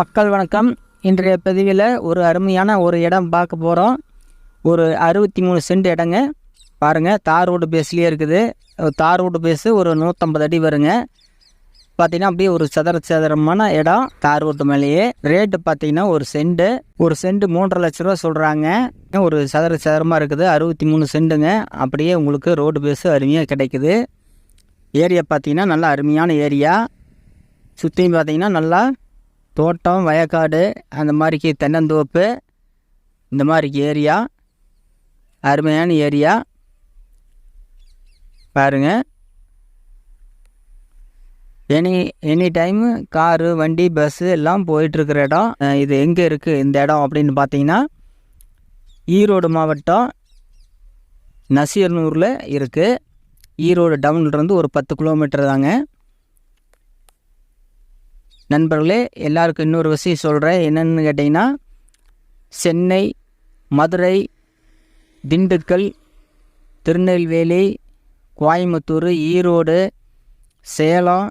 மக்கள் வணக்கம். இன்றைய பதிவில் ஒரு அருமையான ஒரு இடம் பார்க்க போகிறோம் ஒரு அறுபத்தி மூணு சென்ட் இடங்க. பாருங்கள் தார் ரோடு பேஸ்லேயே இருக்குது. தார் ரோடு பேஸு ஒரு நூற்றம்பது அடி வருங்க. பார்த்திங்கன்னா அப்படியே ஒரு சதுர சதுரமான இடம் தார் ரோட்டு மேலேயே. ரேட்டு பார்த்தீங்கன்னா ஒரு சென்ட்டு. ஒரு சென்ட் மூன்றரை லட்ச ரூபா சொல்கிறாங்க ஒரு சதுர சதுரமாக இருக்குது. அறுபத்தி மூணு சென்ட்டுங்க. அப்படியே உங்களுக்கு ரோடு பேஸு அருமையாக கிடைக்குது. ஏரியா பார்த்திங்கன்னா நல்லா அருமையான ஏரியா. சுற்றியும் பார்த்தீங்கன்னா நல்லா தோட்டம் வயக்காடு அந்த மாதிரிக்கு தென்னந்தோப்பு இந்த மாதிரிக்கு ஏரியா அருமையான ஏரியா. பாருங்க. எனி எனி டைமு காரு வண்டி பஸ்ஸு எல்லாம் போயிட்டுருக்கிற இடம். இது எங்கே இருக்குது இந்த இடம் அப்படின்னு பார்த்தீங்கன்னா ஈரோடு மாவட்டம் நசியர்னூரில் இருக்குது ஈரோடு டவுன்லேருந்து ஒரு பத்து கிலோமீட்டர் தாங்க. நண்பர்களே எல்லாருக்கும் இன்னொரு விஷயம் சொல்கிறேன் என்னென்னு கேட்டிங்கன்னா சென்னை மதுரை திண்டுக்கல் திருநெல்வேலி கோயம்புத்தூர் ஈரோடு சேலம்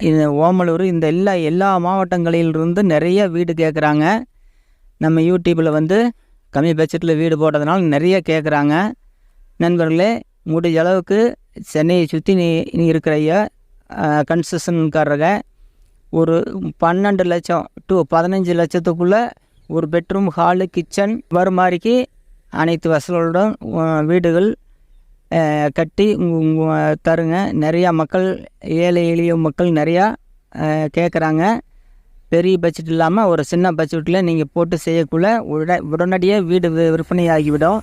இது ஓமலூர் இந்த எல்லா எல்லா மாவட்டங்களிலிருந்து நிறைய வீடு கேட்குறாங்க நம்ம யூடியூப்பில் வந்து கம்மி பட்ஜெட்டில் வீடு போட்டதுனால நிறைய கேட்குறாங்க நண்பர்களே முடிஞ்ச அளவுக்கு சென்னையை சுற்றி நீ இருக்கிற கன்ஸ்ட்ரக்ஷன்காரங்க ஒரு பன்னெண்டு லட்சம் டு பதினஞ்சு லட்சத்துக்குள்ளே ஒரு பெட்ரூம் ஹாலு கிச்சன் வரும் மாதிரிக்கு அனைத்து வசதிகளுடன் வீடுகள் கட்டி தருங்க. நிறையா மக்கள் ஏழை எளிய மக்கள் நிறையா கேட்குறாங்க பெரிய பட்ஜெட் இல்லாமல் ஒரு சின்ன பட்ஜெட்டில் நீங்கள் போட்டு செய்யக்குள்ள உட உடனடியாக வீடு விற்பனை ஆகிவிடும்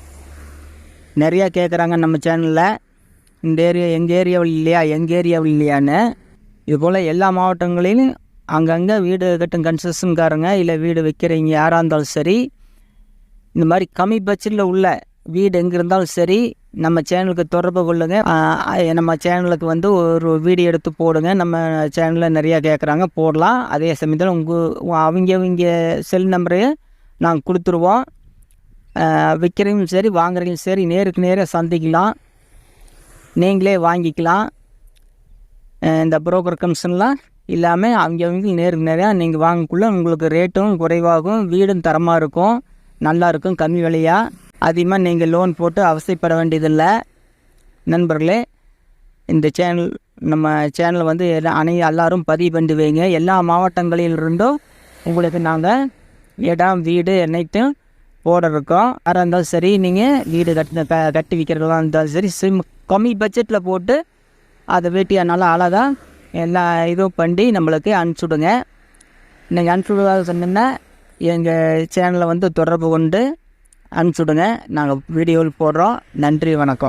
நிறையா கேட்குறாங்க நம்ம சேனலில் இந்த ஏரியா எங்கள் ஏரியாவில் இல்லையா? எங்கள் ஏரியாவில் இல்லையான்னு. இதுபோல் எல்லா மாவட்டங்களிலும் அங்கங்கே வீடு கட்டும் கன்ஸ்ட்ரக்ஷன்காரங்க இல்லை வீடு விற்கிறவங்க யாராக இருந்தாலும் சரி இந்த மாதிரி கம்மி பட்ஜெட்டில் உள்ள வீடு எங்கே இருந்தாலும் சரி நம்ம சேனலுக்கு தொடர்பு கொள்ளுங்கள் நம்ம சேனலுக்கு வந்து ஒரு வீடியோ எடுத்து போடுங்க. நம்ம சேனலில் நிறையா கேட்குறாங்க போடலாம். அதே சமயத்தில் உங்கள் அவங்க அவங்க செல் நம்பரையும் நாங்கள் கொடுத்துருவோம். விற்கிறவங்களும் சரி வாங்குறவங்களும் சரி நேருக்கு நேராக சந்திக்கலாம். நீங்களே வாங்கிக்கலாம். இந்த புரோக்கர் கமிஷன்லாம் இல்லாமல் அவங்க அவங்க நேருக்கு நேராக நீங்கள் வாங்கக்குள்ளே உங்களுக்கு ரேட்டும் குறைவாகும் வீடும் தரமாக இருக்கும் நல்லா இருக்கும் கம்மி விலையாக அதிகமாக நீங்கள் லோன் போட்டு அவசியப்பட வேண்டியதில்லை. நண்பர்களே இந்த சேனல் நம்ம சேனல் வந்து அனை எல்லோரும் பதிவு பண்ணி வைங்க. எல்லா மாவட்டங்களிலிருந்தும் உங்களுக்கு நாங்கள் இடம் வீடு அனைத்தும் போட இருக்கோம் யாராக இருந்தாலும் சரி நீங்கள் வீடு கட்டின க கட்டி விற்கிறதா இருந்தாலும் சரி சிம் கம்மி பட்ஜெட்டில் போட்டு அதை வெட்டியாக நல்லா அழகாக எல்லா இதுவும் பண்ணி நம்மளுக்கு அனுப்பிச்சுடுங்க. நீங்கள் அனுப்பிச்சுடுவதாக சொன்னீங்கன்னா எங்கள் சேனலை வந்து தொடர்பு கொண்டு அனுப்பிச்சுடுங்க. நாங்கள் வீடியோவில் போடுறோம். நன்றி வணக்கம்.